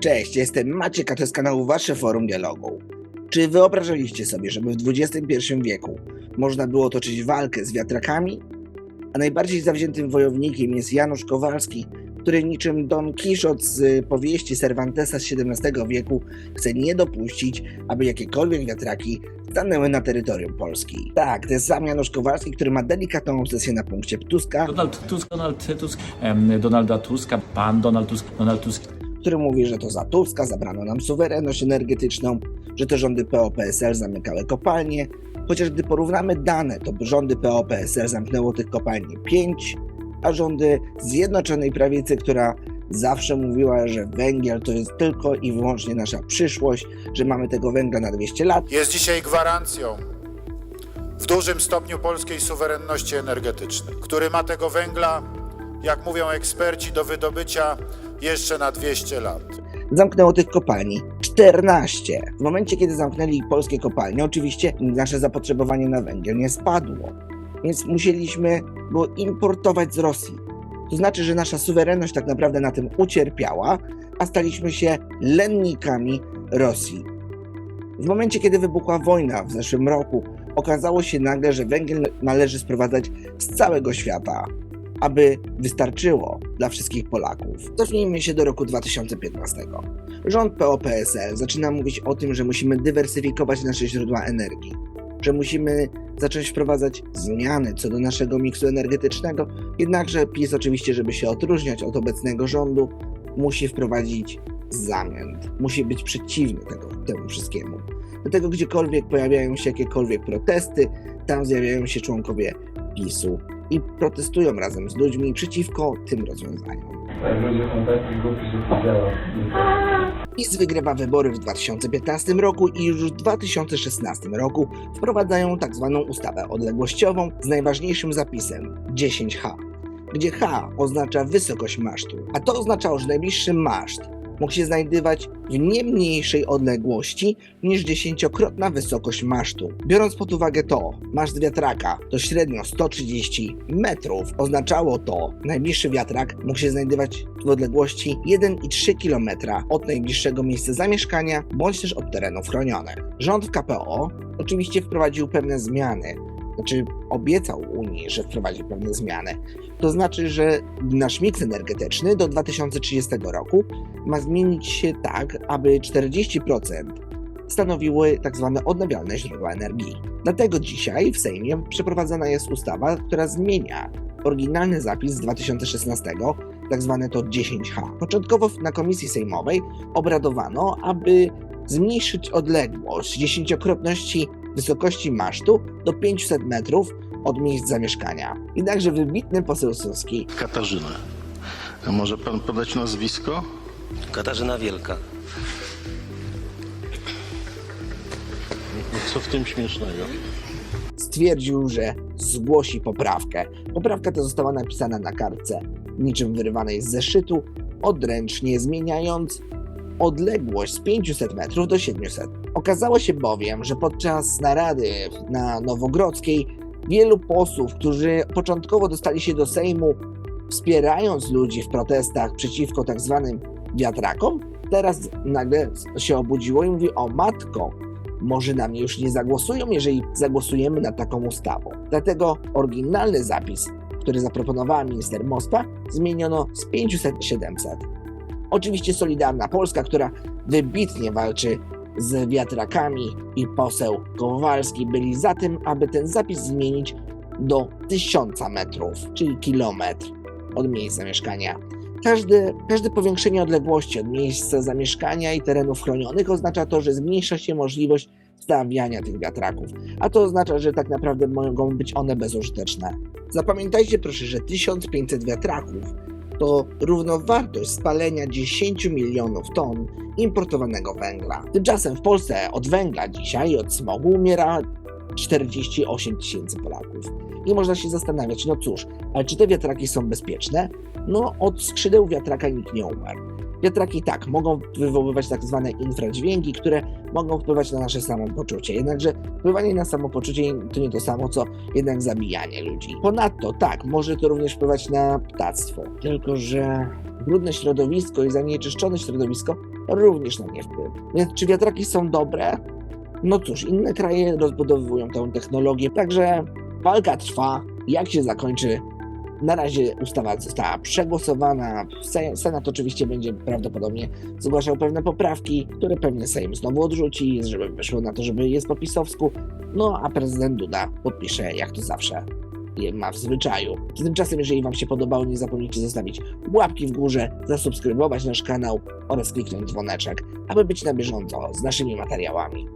Cześć, jestem Maciek, a to jest kanał Wasze Forum Dialogu. Czy wyobrażaliście sobie, żeby w XXI wieku można było toczyć walkę z wiatrakami? A najbardziej zawziętym wojownikiem jest Janusz Kowalski, który niczym Don Quixote z powieści Cervantesa z XVII wieku chce nie dopuścić, aby jakiekolwiek wiatraki stanęły na terytorium Polski. Tak, to jest sam Janusz Kowalski, który ma delikatną obsesję na punkcie Tuska, Donald Tusk, Donald Tusk, em, Donalda Tuska, pan Donald Tusk, Donald Tusk. Który mówi, że to za Tuska zabrano nam suwerenność energetyczną, że to rządy PO-PSL zamykały kopalnie, chociaż gdy porównamy dane, to rządy PO-PSL zamknęło tych kopalni 5, a rządy Zjednoczonej Prawicy, która zawsze mówiła, że węgiel to jest tylko i wyłącznie nasza przyszłość, że mamy tego węgla na 200 lat, jest dzisiaj gwarancją w dużym stopniu polskiej suwerenności energetycznej, który ma tego węgla, jak mówią eksperci, do wydobycia jeszcze na 200 lat. zamknęło tych kopalni 14. W momencie, kiedy zamknęli polskie kopalnie, oczywiście nasze zapotrzebowanie na węgiel nie spadło, więc musieliśmy go importować z Rosji. To znaczy, że nasza suwerenność tak naprawdę na tym ucierpiała, a staliśmy się lennikami Rosji. W momencie, kiedy wybuchła wojna w zeszłym roku, okazało się nagle, że węgiel należy sprowadzać z całego świata, aby wystarczyło dla wszystkich Polaków. Cofnijmy się do roku 2015. Rząd PO-PSL zaczyna mówić o tym, że musimy dywersyfikować nasze źródła energii, że musimy zacząć wprowadzać zmiany co do naszego miksu energetycznego, jednakże PiS oczywiście, żeby się odróżniać od obecnego rządu, musi wprowadzić zamęt, musi być przeciwny tego, temu wszystkiemu. Dlatego gdziekolwiek pojawiają się jakiekolwiek protesty, tam zjawiają się członkowie PiSu i protestują razem z ludźmi przeciwko tym rozwiązaniom. Działa. PiS wygrywa wybory w 2015 roku i już w 2016 roku wprowadzają tak zwaną ustawę odległościową z najważniejszym zapisem 10H, gdzie H oznacza wysokość masztu, a to oznaczało, że najbliższy maszt mógł się znajdować w nie mniejszej odległości niż dziesięciokrotna wysokość masztu. Biorąc pod uwagę to, maszt wiatraka to średnio 130 metrów, oznaczało to, najbliższy wiatrak mógł się znajdować w odległości 1,3 km od najbliższego miejsca zamieszkania bądź też od terenów chronionych. Rząd w KPO oczywiście wprowadził pewne zmiany, znaczy obiecał Unii, że wprowadzi pewne zmiany. To znaczy, że nasz miks energetyczny do 2030 roku ma zmienić się tak, aby 40% stanowiły tak zwane odnawialne źródła energii. Dlatego dzisiaj w Sejmie przeprowadzana jest ustawa, która zmienia oryginalny zapis z 2016, tak zwane to 10H. Początkowo na komisji sejmowej obradowano, aby zmniejszyć odległość dziesięciokrotności wysokości masztu do 500 metrów od miejsc zamieszkania. Jednakże wybitny poseł Suski Katarzyna. A może pan podać nazwisko? Katarzyna Wielka. Co w tym śmiesznego? stwierdził, że zgłosi poprawkę. Poprawka ta została napisana na kartce, niczym wyrywanej z zeszytu, odręcznie zmieniając odległość z 500 metrów do 700. Okazało się bowiem, że podczas narady na Nowogrodzkiej wielu posłów, którzy początkowo dostali się do Sejmu wspierając ludzi w protestach przeciwko tak zwanym wiatrakom, teraz nagle się obudziło i mówi o matko, może na mnie już nie zagłosują, jeżeli zagłosujemy nad taką ustawą. Dlatego oryginalny zapis, który zaproponowała minister Moskwa, zmieniono z 500 na 700. Oczywiście Solidarna Polska, która wybitnie walczy z wiatrakami i poseł Kowalski byli za tym, aby ten zapis zmienić do 1000 metrów, czyli kilometr od miejsca zamieszkania. Każde, każde powiększenie odległości od miejsca zamieszkania i terenów chronionych oznacza to, że zmniejsza się możliwość stawiania tych wiatraków, a to oznacza, że tak naprawdę mogą być one bezużyteczne. Zapamiętajcie proszę, że 1500 wiatraków to równowartość spalenia 10 milionów ton importowanego węgla. Tymczasem w Polsce od węgla dzisiaj od smogu umiera 48 tysięcy Polaków. I można się zastanawiać, no cóż, ale czy te wiatraki są bezpieczne? No, od skrzydeł wiatraka nikt nie umarł. Wiatraki tak, mogą wywoływać tak zwane infradźwięki, które mogą wpływać na nasze samopoczucie. Jednakże wpływanie na samopoczucie to nie to samo, co jednak zabijanie ludzi. Ponadto tak, może to również wpływać na ptactwo. Tylko, że brudne środowisko i zanieczyszczone środowisko również na nie wpływa. Więc czy wiatraki są dobre? No cóż, inne kraje rozbudowują tę technologię, także walka trwa. Jak się zakończy? Na razie ustawa została przegłosowana. Se- Senat oczywiście będzie prawdopodobnie zgłaszał pewne poprawki, które pewnie Sejm znowu odrzuci, żeby wyszło na to, żeby jest po pisowsku. No a prezydent Duda podpisze, jak to zawsze ma w zwyczaju. Tymczasem, jeżeli Wam się podobało, nie zapomnijcie zostawić łapki w górze, zasubskrybować nasz kanał oraz kliknąć dzwoneczek, aby być na bieżąco z naszymi materiałami.